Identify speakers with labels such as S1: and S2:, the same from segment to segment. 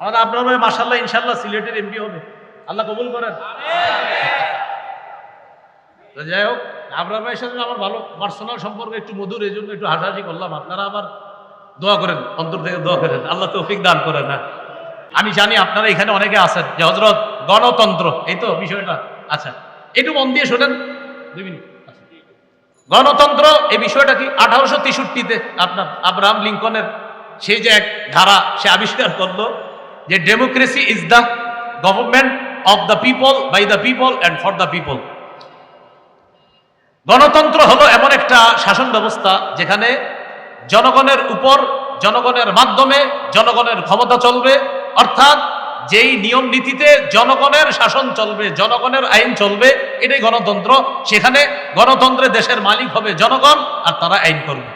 S1: আমাদের আপনার ভাই মাসাল্লাহ ইনশাল্লাহ সিলেটের এমপি হবে। আল্লাহ কবুল করেন। যাই হোক, আপনার ভাইয়ের সাথে আমার ভালো পার্সোনাল সম্পর্ক একটু মধুর, এই জন্য একটু হাসাহাসি করলাম। আপনারা আবার দোয়া করেন, অন্তর থেকে দোয়া করেন। আল্লাহ তৌফিক দান করেন না আমি জানি আপনারা এখানে অনেকে আছেন। যে হজরত গণতন্ত্র, এই তো বিষয়টা। আচ্ছা একটু মন দিয়ে শোনেন। দুই মিনিট। আচ্ছা। গণতন্ত্র, এই বিষয়টা কি আঠারোশো তেষট্টিতে আপনার আব্রাহাম লিঙ্কনের সেই যে এক ধারা সে আবিষ্কার করল যে democracy is the government of the people by the people and for the people গণতন্ত্র হলো এমন একটা শাসন ব্যবস্থা যেখানে জনগণের উপর, জনগণের মাধ্যমে, জনগণের ক্ষমতা চলবে, অর্থাৎ যেই নিয়ম নীতিতে জনগণের শাসন চলবে, জনগণের আইন চলবে, এটাই গণতন্ত্র। সেখানে গণতন্ত্রে দেশের মালিক হবে জনগণ আর তারা আইন করবে।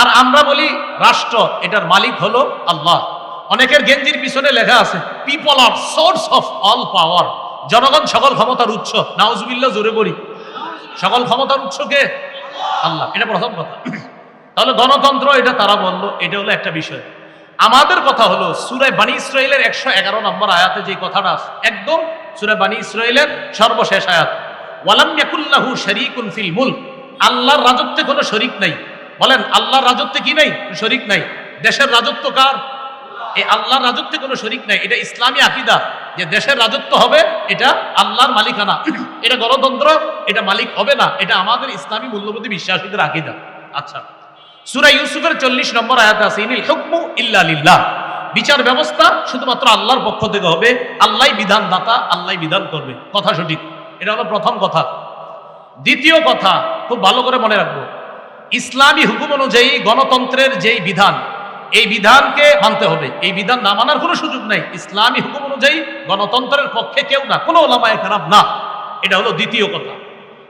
S1: আর আমরা বলি রাষ্ট্র, এটার মালিক হলো আল্লাহ। অনেকের গেঞ্জির পিছনে লেখা আছে people are source of all power জনগণ সকল ক্ষমতার উৎস। নাউজুবিল্লাহ, জোরে বলি। সকল ক্ষমতার উৎস কে? আল্লাহ। এটা প্রথম কথা। তাহলে গণতন্ত্র, এটা তারা বলল, এটা হলো একটা বিষয়। আমাদের কথা হলো, সুরায় বানী ইসরায়েলের একশো এগারো নম্বর আয়াতে যে কথাটা একদম সুরায় বানী ইসরায়েলের সর্বশেষ আয়াত। ওয়ালাম ইয়াকুল্লাহু ফিল আল্লাহর রাজত্বে কোনো শরিক নাই। বলেন, আল্লাহর রাজত্বে কি নাই? শরিক নাই। দেশের রাজত্ব কার? এই আল্লাহর রাজত্বে কোনো শরিক নাই। এটা ইসলামী আকিদা যে দেশের রাজত্ব হবে, এটা আল্লাহর মালিকানা। এটা গণতন্ত্র, এটা মালিক হবে না। এটা আমাদের ইসলামী মূল্যবোধী বিশ্বাসীদের আকিদা। আচ্ছা সুরা ইউসুফের চল্লিশ নম্বর আয়াত আছে, ইনিল হুকমু ইল্লা লিল্লাহ। বিচার ব্যবস্থা শুধুমাত্র আল্লাহর পক্ষ থেকে হবে। আল্লাহ বিধান দাতা আল্লাহ বিধান করবে। কথা সঠিক। এটা হলো প্রথম কথা। দ্বিতীয় কথা, খুব ভালো করে মনে রাখব। ইসলামী হুকুম অনুযায়ী গণতন্ত্রের যেই বিধান এই বিধানকে মানতে হবে। এই বিধান না মানার কোনো সুযোগ নাই। ইসলামী হুকুম অনুযায়ী গণতন্ত্রের পক্ষে কেউ না, কোনো ওলামায় খারাপ না। এটা হলো দ্বিতীয় কথা।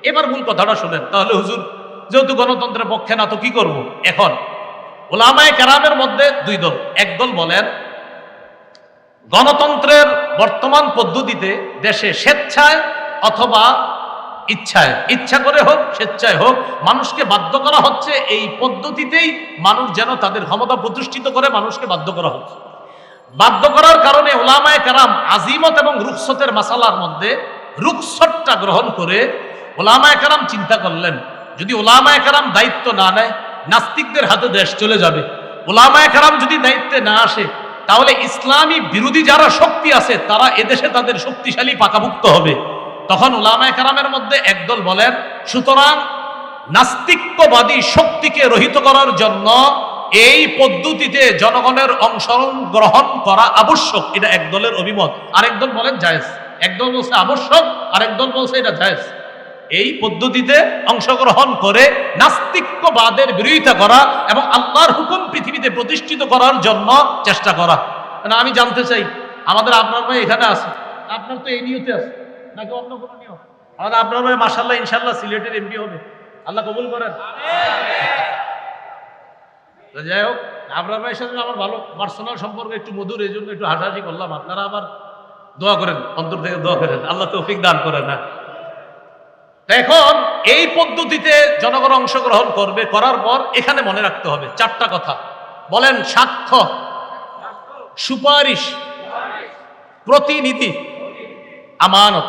S1: এবার মূল কথাটা শোনেন। তাহলে হুজুর, যেহেতু গণতন্ত্রের পক্ষে না, তো কি করব? এখন, ওলামায় কারামের মধ্যে দুই দল। একদল বলেন, গণতন্ত্রের বর্তমান পদ্ধতিতে দেশে স্বেচ্ছায় অথবা ইচ্ছায়, ইচ্ছা করে হোক, স্বেচ্ছায় হোক, মানুষকে বাধ্য করা হচ্ছে এই পদ্ধতিতেই মানুষ যেন তাদের ক্ষমতা প্রতিষ্ঠিত করে মানুষকে বাধ্য করা হচ্ছে। বাধ্য করার কারণে ওলামায় কারাম আজিমত এবং রুকসতের মাসালার মধ্যে রুকসতটা গ্রহণ করে ওলামায় কারাম চিন্তা করলেন, যদি ওলামায় কারাম দায়িত্ব না নেয়, নাস্তিকদের হাতে দেশ চলে যাবে। ওলামায় কারাম যদি দায়িত্বে না আসে, তাহলে ইসলামী বিরোধী যারা শক্তি আছে, তারা এদেশে তাদের শক্তিশালী পাকাভুক্ত হবে। তখন ওলামায় কারামের মধ্যে একদল বলেন, সুতরাং নাস্তিক্যবাদী শক্তিকে রহিত করার জন্য এই পদ্ধতিতে জনগণের অংশগ্রহণ গ্রহণ করা আবশ্যক। এটা একদলের অভিমত। আরেক দল বলেন, জায়েজ। একদল বলছে, আবশ্যক। আরেক দল বলছে, এটা জায়েজ। এই পদ্ধতিতে অংশগ্রহণ করে নাস্তিক্যবাদের বিরোধিতা করা এবং আল্লাহর হুকুম পৃথিবীতে প্রতিষ্ঠিত করার জন্য চেষ্টা করা। আমি জানতে চাই, আমাদের আপনার ভাই এখানে আছে। আপনার তো এই নিয়তে আছে। নাকি অন্য কোনো নিয়ম? আমাদের আপনার ভাই মাসাল্লাহ ইনশাল্লাহ সিলেটের এমপি হবে। আল্লাহ কবুল করেন। যাই হোক, আপনার ভাইয়ের সাথে আমার ভালো পার্সোনাল সম্পর্ক একটু মধুর, এই জন্য একটু হাসাহাসি করলাম। আপনারা আবার দোয়া করেন, অন্তর থেকে দোয়া করেন। আল্লাহ তৌফিক দান করেন না এখন এই পদ্ধতিতে জনগণ অংশগ্রহণ করবে, করার পর এখানে মনে রাখতে হবে চারটা কথা। বলেন, সাক্ষ্য, সুপারিশ, প্রতিনিধি, আমানত।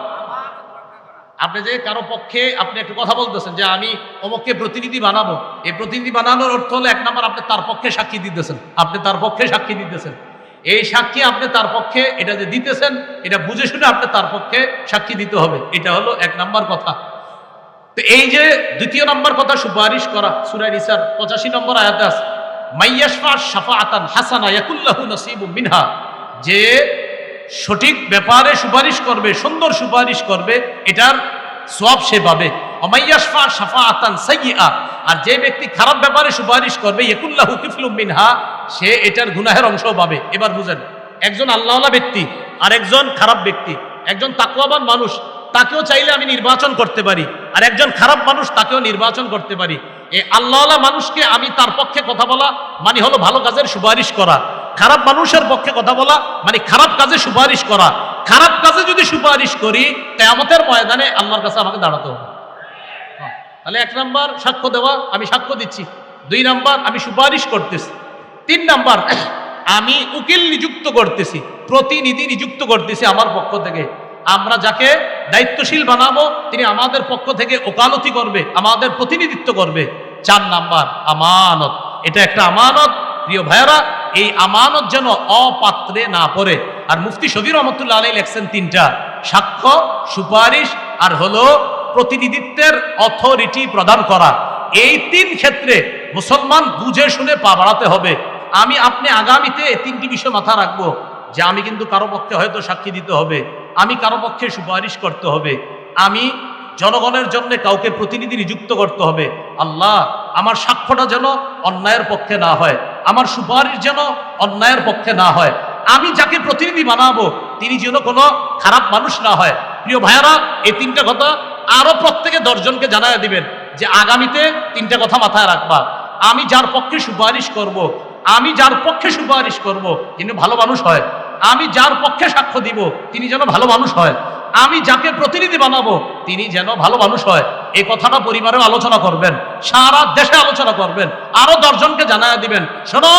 S1: আপনি যে কারও পক্ষে আপনি একটু কথা বলতেছেন যে আমি অমুককে প্রতিনিধি বানাবো, এই প্রতিনিধি বানানোর অর্থ হলো এক নম্বর আপনি তার পক্ষে সাক্ষী দিতেছেন, আপনি তার পক্ষে সাক্ষী দিতেছেন। এই সাক্ষী আপনি তার পক্ষে এটা যে দিতেছেন, এটা বুঝে শুনে আপনি তার পক্ষে সাক্ষী দিতে হবে, এটা হলো এক নাম্বার কথা। তো এই যে দ্বিতীয় নম্বর কথা সুপারিশ করা সুরাই নিসার পঁচাশি নম্বর আয়াতে আছে মাইয়াশফা শাফাআতান হাসানা ইয়াকুল্লাহু নসিবু মিনহা যে সঠিক ব্যাপারে সুপারিশ করবে, সুন্দর সুপারিশ করবে, এটার সব সে পাবে সাইয়্যিআ। আর যে ব্যক্তি খারাপ ব্যাপারে সুপারিশ করবে, ইয়াকুল্লাহু কিফলুম মিনহা, সে এটার গুনাহের অংশ পাবে। এবার বুঝেন, একজন আল্লাহওয়ালা ব্যক্তি আর একজন খারাপ ব্যক্তি, একজন তাকওয়াবান মানুষ, তাকেও চাইলে আমি নির্বাচন করতে পারি, আর একজন খারাপ মানুষ, তাকেও নির্বাচন করতে পারি। এই আল্লাহওয়ালা মানুষকে আমি তার পক্ষে কথা বলা মানে হলো ভালো কাজের সুপারিশ করা। খারাপ মানুষের পক্ষে কথা বলা মানে খারাপ কাজে সুপারিশ করা। খারাপ কাজে যদি সুপারিশ করি কেয়ামতের ময়দানে আল্লাহর কাছে আমাকে দাঁড়াতে হবে। হ্যাঁ, তাহলে এক নাম্বার সাক্ষ্য দেওয়া আমি সাক্ষ্য দিচ্ছি। দুই নাম্বার আমি সুপারিশ করতেছি। তিন নাম্বার আমি উকিল নিযুক্ত করতেছি প্রতিনিধি নিযুক্ত করতেছি আমার পক্ষ থেকে। আমরা যাকে দায়িত্বশীল বানাবো তিনি আমাদের পক্ষ থেকে ওকালতি করবে আমাদের প্রতিনিধিত্ব করবে। চার নাম্বার আমানত। এটা একটা আমানত। প্রিয় ভাইয়েরা এই আমানত যেন অপাত্রে না পড়ে। আর মুফতি শফির রহমতুল্লাহ আলাই লেখছেন তিনটা। সাক্ষ্য, সুপারিশ আর হলো প্রতিনিধিত্বের অথরিটি প্রদান করা। এই তিন ক্ষেত্রে মুসলমান বুঝে শুনে পা বাড়াতে হবে। আমি, আপনি আগামীতে তিনটি বিষয় মাথা রাখব যে আমি কিন্তু কারও পক্ষে হয়তো সাক্ষী দিতে হবে। আমি কারও পক্ষে সুপারিশ করতে হবে। আমি জনগণের জন্য কাউকে প্রতিনিধি নিযুক্ত করতে হবে। আল্লাহ, আমার সাক্ষ্যটা যেন অন্যায়ের পক্ষে না হয়। আমার সুপারিশ যেন অন্যায়ের পক্ষে না হয়। আমি যাকে প্রতিনিধি বানাবো, তিনি যেন কোনো খারাপ মানুষ না হয়। প্রিয় ভাইয়ারা, এই তিনটা কথা আরও প্রত্যেকে দশজনকে জানায় দিবেন যে আগামীতে তিনটা কথা মাথায় রাখবা। আমি যার পক্ষে সুপারিশ করব। আমি যার পক্ষে সুপারিশ করব তিনি ভালো মানুষ হয়। আমি যার পক্ষে সাক্ষ্য দিব, তিনি যেন ভালো মানুষ হয়। আমি যাকে প্রতিনিধি বানাবো, তিনি যেন ভালো মানুষ হয়। এই কথাটা পরিবারেও আলোচনা করবেন, সারা দেশে আলোচনা করবেন। আরও দশজনকে জানায় দিবেন, শোনো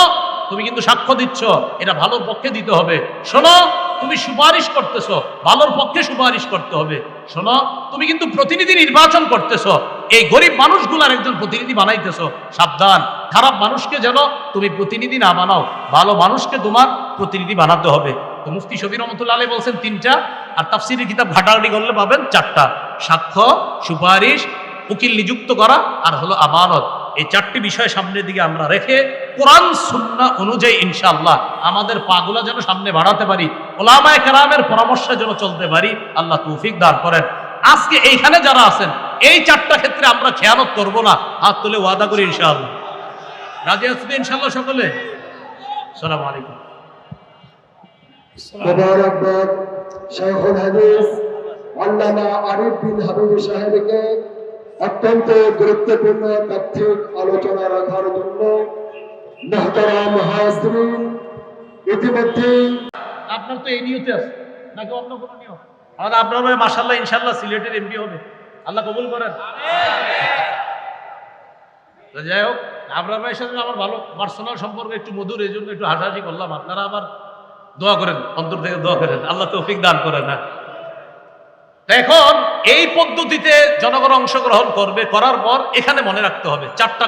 S1: তুমি কিন্তু সাক্ষ্য দিচ্ছ, এটা ভালোর পক্ষে দিতে হবে। শোনো, তুমি সুপারিশ করতেছো, ভালোর পক্ষে সুপারিশ করতে হবে। শোনো, তুমি কিন্তু প্রতিনিধি নির্বাচন করতেছো, এই গরিব মানুষগুলার একজন প্রতিনিধি বানাইতেছো, সাবধান। খারাপ মানুষকে যেন তুমি প্রতিনিধি না বানাও, ভালো মানুষকে তোমার প্রতিনিধি বানাতে হবে। তো মুফতি শফি রহমতুল্লাহ আলী বলছেন তিনটা, আর তাফসিরের কিতাব ঘাটাঘাটি করলে পাবেন চারটা। সাক্ষ্য, সুপারিশ, উকিল নিযুক্ত করা, আর হলো আমানত। এই চারটি বিষয় সামনের দিকে আমরা রেখে কোরআন সুন্না অনুযায়ী ইনশাআল্লাহ আমাদের পাগুলা যেন সামনে বাড়াতে পারি, ওলামায় কেরামের পরামর্শে যেন চলতে পারি, আল্লাহ তৌফিক দান করেন। আজকে এইখানে যারা আছেন, এই চারটা ক্ষেত্রে আমরা খেয়ানত করব না, হাত তুলে ওয়াদা করি ইনশাআল্লাহ। রাজি আছেন ইনশাআল্লাহ সকলে? সালাম আলাইকুম।
S2: মোবারকবাদ শেখুল হাদিস, আল্লামা আরিফ বিন হাবিব সাহেবকে অত্যন্ত গুরুত্বপূর্ণ তাত্ত্বিক আলোচনা রাখার জন্য মহতারাম হাজরিন, ইতিমধ্যে
S1: আপনার তো এই নিয়তে আছে, নাকি অন্য কোনো নিয়ম? আমাদের আপনার ভাই মাসাল্লাহ ইনশাল্লাহ সিলেটের এমপি হবে। আল্লাহ কবুল করেন। যাই হোক, আপনার ভাইয়ের সাথে আমার ভালো পার্সোনাল সম্পর্ক একটু মধুর, এই জন্য একটু হাসাহাসি করলাম। আপনারা আবার দোয়া করেন, অন্তর থেকে দোয়া করেন। আল্লাহ তৌফিক দান করেন। না এখন এই পদ্ধতিতে জনগণ অংশগ্রহণ করবে করার পর এখানে মনে রাখতে হবে চারটা